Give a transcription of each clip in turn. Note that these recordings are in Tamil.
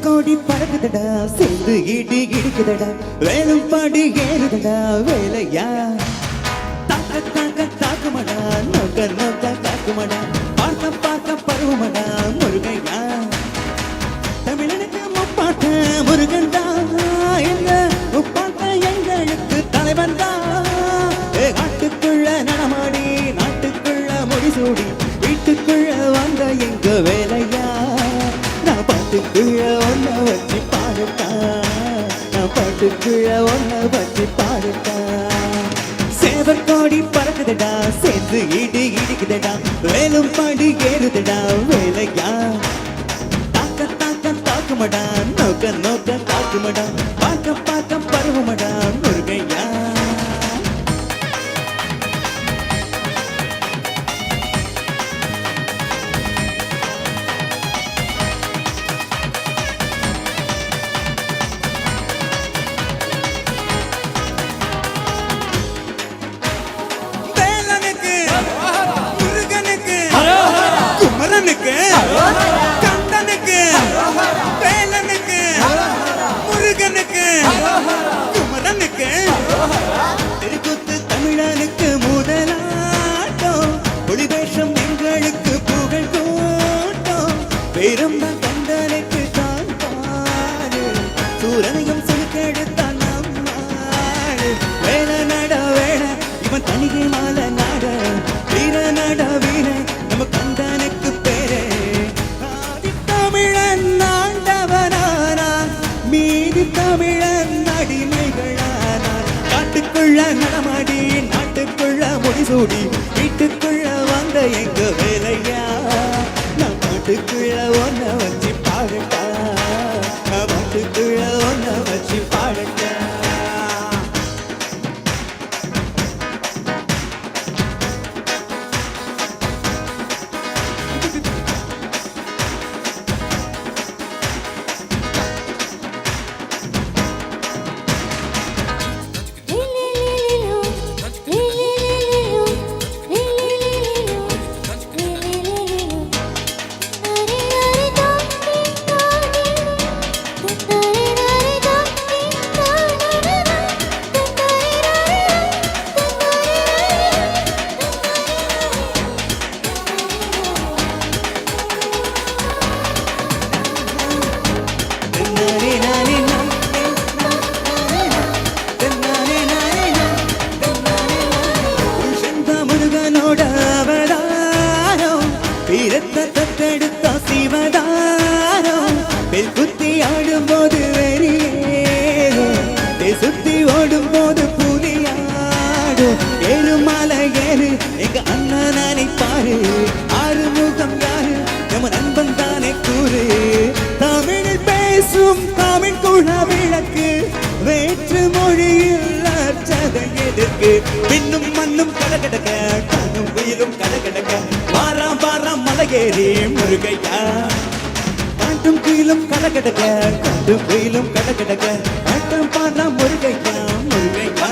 சேவக்கோடி பறக்குதடா சேர்ந்து இடி இடிக்குதடா. வேலும் பாடி ஏறுதடா வேலையா? தாக்க தாக்க தாக்குமடா நோக்க நோக்க தாக்குமடா. பார்க்க பார்க்க பருவமடா முருகையா? தமிழனுக்கு முப்பாட்ட முருகன் தான் எங்க? முப்பாட்ட எங்களுக்கு தலைவன் தான் நாட்டுக்குள்ள நடமாடி நாட்டுக்குள்ள முடிசூடி வீட்டுக்குள்ள வாங்க எங்க வேலை? பட்டுக்குழ ஒன்ன வச்சு பாடுட்டா சேவர் கோடி பறக்குதடா சேர்ந்து இடி இடிக்குதடா. வேலும் பாடி ஏறுதடா வேலையா? தாக்க தாக்க தாக்குமடா நோக்க நோக்க தாக்குமடா. பார்க்க பார்க்க கண்ணனுக்கு கந்தனுக்கு வேலனுக்கு முருகனுக்கு குமரனுக்கு. திருக்குத்து தமிழனுக்கு முதலாட்டம் ஒளிவேஷம் எங்களுக்கு புகழ் கூட்டம் பெரும்ப சூடி வீட்டுக்குள்ள வந்த எங்க வேலையா? நான் பாட்டுக்குள்ள ஒன்ன வீரத்தை தத்தெடுத்த சிவதாரம். பெல் குத்தி ஆடும்போது வெறியேறும். பெல் சுத்தி ஓடும் போது புலியாடும். ஏழு மாலை ஏறு எங்க அண்ணன் நினைப்பாரு ஆறுமுகம் யாரு? நம்ம நண்பன் தானே கூறு. தமிழில் பேசும் தமிழ் குழ விளக்கு. வேற்று மொழியில் அர்ச்சதை பின்னும் மண்ணும் கடகடக்க வாராம் முருகையா. பாட்டும் கீழும் கடகடக கண்டும் குயிலும் கடகடக பாட்டம் பாடா முருகையா முருகையா.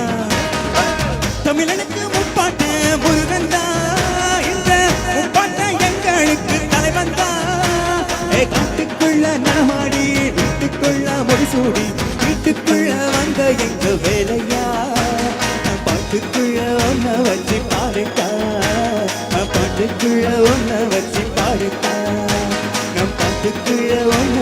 தமிழனுக்கு முப்பாட்ட முருகன் தான் இந்த முப்பாட்ட எங்களுக்கு தலைவன் தான் காட்டுக்குள்ள நடமாடி வீட்டுக்குள்ள முடிசூடி வீட்டுக்குள்ள வந்த எங்க வேலையா? பாட்டுக்குள்ள ஒன்ன வச்சு பாருட்டா பாட்டுக்குள்ள ஒன்ன வச்சு பாடுத்தான் நம் பாட்டுக்குள்ள ஒன்ன